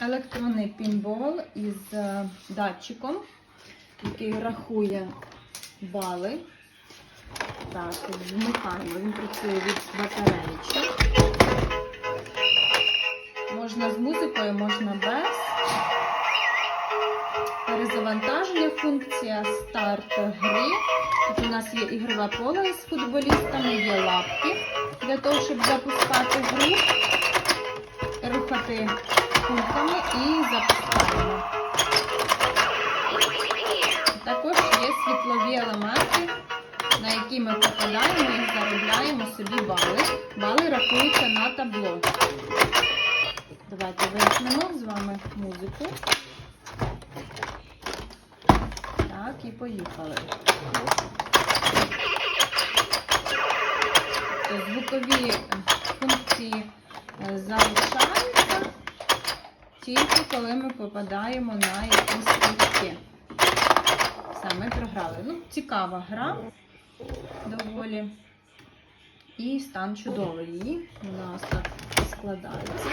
електронний пінбол із е, датчиком, який рахує бали. Так, вмикаємо, він працює від батареїчок. Можна з музикою, можна без. Перезавантаження функція старт гри. Тут у нас є ігрове поле з футболістами, є лапки для того, щоб запускати гру, рухати кульками і запускаємо. Також є світлові елементи, на які ми попадаємо і заробляємо собі бали. Бали рахуються на табло. Давайте вимкнемо з вами музику. Так, і поїхали. Тобто Звукові функції е, залишаються тільки коли ми попадаємо на якісь кільки. Все, ми програли. Ну, цікава гра доволі. І стан чудовий. У нас так складається.